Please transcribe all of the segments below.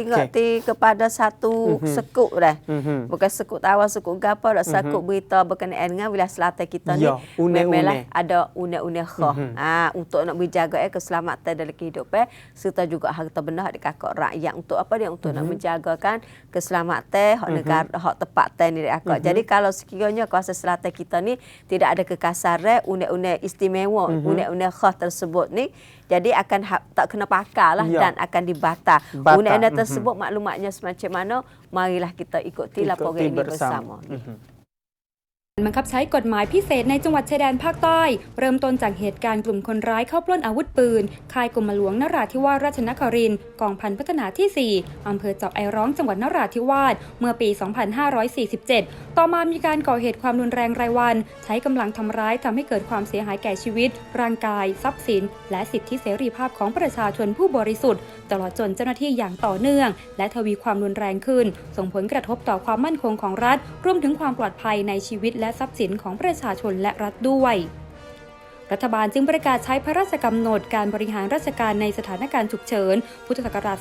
Ingat kepada satu Mhm. sekut dah. Mhm. Bukan sekut tawar, sekut gapo dah, sekut berita berkenaan dengan wilayah selatan kita ni. Ya, une-une. Memanglah ada une-une khah. Mhm. Ah, untuk nak menjaga eh, keselamatan dalam kehidupan serta juga harta benda hak dikakak rakyat untuk apa dia untuk nak Mhm. menjagakan keselamatan hak negara hak tempatan ni dikakak. Mhm. Jadi kalau sekiranya kawasan selatan kita ni tidak ada kekasaran une-une istimewa, Mhm. une-une khah tersebut ni jadi akan ha- tak kena pakar lah Ya. dan akan dibatal. Batal, tersebut hmm. maklumatnya semacam mana marilah kita ikuti, ikuti laporan ini bersama, bersama. Hmm. บังคับใช้กฎหมายพิเศษในจังหวัดชายแดนภาคใต้ เริ่มต้นจากเหตุการณ์กลุ่มคนร้ายเข้าปล้นอาวุธปืน ค่ายกรมหลวงนราธิวาสราชนครินกองพันพัฒนาที่ 4 อำเภอเจาะไอร้องจังหวัดนราธิวาสเมื่อปี 2547 ต่อมามีการก่อเหตุความรุนแรงรายวัน ใช้กำลังทำร้ายทำให้เกิดความเสียหายแก่ชีวิต ร่างกาย ทรัพย์สิน และสิทธิเสรีภาพของประชาชนผู้บริสุทธิ์ ตลอดจนเจ้าหน้าที่อย่างต่อเนื่อง และทวีความรุนแรงขึ้น ส่งผลกระทบต่อความมั่นคงของรัฐ รวมถึงความปลอดภัยในชีวิตและทรัพย์สินของประชาชนและรัฐด้วย รัฐบาลจึงประกาศใช้พระราชกำหนดการบริหารราชการในสถานการณ์ฉุกเฉิน พุทธศักราช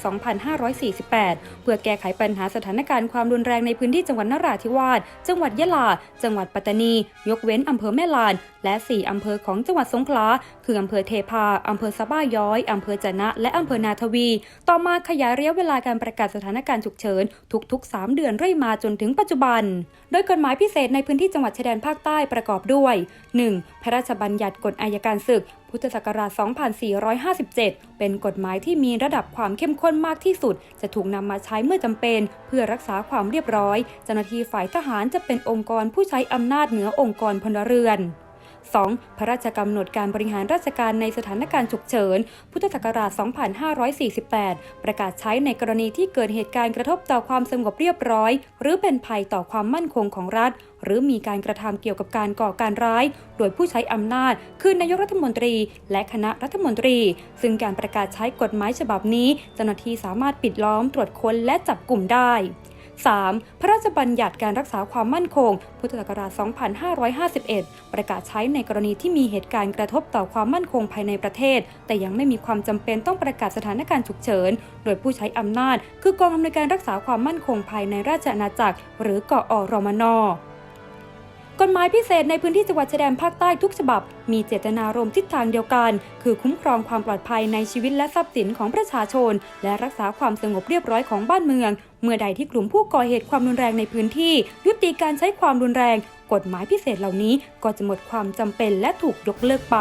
2548 เพื่อแก้ไขปัญหาสถานการณ์ความรุนแรงในพื้นที่จังหวัดนราธิวาส จังหวัดยะลา จังหวัดปัตตานี ยกเว้นอำเภอแม่ลาน และ 4 อำเภอของจังหวัดสงขลา คืออำเภอเทพา อำเภอสะบ้าย้อย อำเภอจะนะ และอำเภอนาทวี ต่อมาขยายระยะเวลาการประกาศสถานการณ์ฉุกเฉินทุกๆ 3 เดือนเรื่อยมาจนถึงปัจจุบัน โดยกฎหมายพิเศษในพื้นที่จังหวัดชายแดนภาคใต้ประกอบด้วย 1. พระราชบัญญัติกฎอายการศึก พุทธศักราช 2457 เป็นกฎหมายที่มีระดับความเข้มข้นมากที่สุด จะถูกนำมาใช้เมื่อจำเป็น เพื่อรักษาความเรียบร้อย เจ้าหน้าที่ฝ่ายทหารจะเป็นองค์กรผู้ใช้อำนาจเหนือองค์กรพลเรือน 2. พระราชกำหนดการบริหารราชการในสถานการณ์ฉุกเฉิน พุทธศักราช 2548 ประกาศใช้ในกรณีที่เกิดเหตุการณ์กระทบต่อความสงบเรียบร้อย หรือเป็นภัยต่อความมั่นคงของรัฐ หรือมีการกระทำเกี่ยวกับการก่อการร้าย โดยผู้ใช้อำนาจ คือนายกรัฐมนตรี และคณะรัฐมนตรี ซึ่งการประกาศใช้กฎหมายฉบับนี้เจ้าหน้าที่สามารถปิดล้อมตรวจค้นและจับกลุ่มได้ 3. พระราชบัญญัติการรักษาความมั่นคง พุทธศักราช 2551 ประกาศใช้ในกรณีที่มีเหตุการณ์กระทบต่อความมั่นคงภายในประเทศ แต่ยังไม่มีความจำเป็นต้องประกาศสถานการณ์ฉุกเฉิน โดยผู้ใช้อำนาจ คือกองอำนวยการรักษาความมั่นคงภายในราชอาณาจักร หรือกอรมน กฎหมายพิเศษในพื้นที่จังหวัดชายแดนภาคใต้ทุกฉบับ มีเจตนารมณ์ทิศทางเดียวกัน คือคุ้มครองความปลอดภัยในชีวิตและทรัพย์สินของประชาชน และรักษาความสงบเรียบร้อยของบ้านเมือง เมื่อใดที่กลุ่มผู้ก่อเหตุความรุนแรงในพื้นที่ ยุติการใช้ความรุนแรง กฎหมายพิเศษเหล่านี้ก็จะหมดความจำเป็นและถูกยกเลิกไป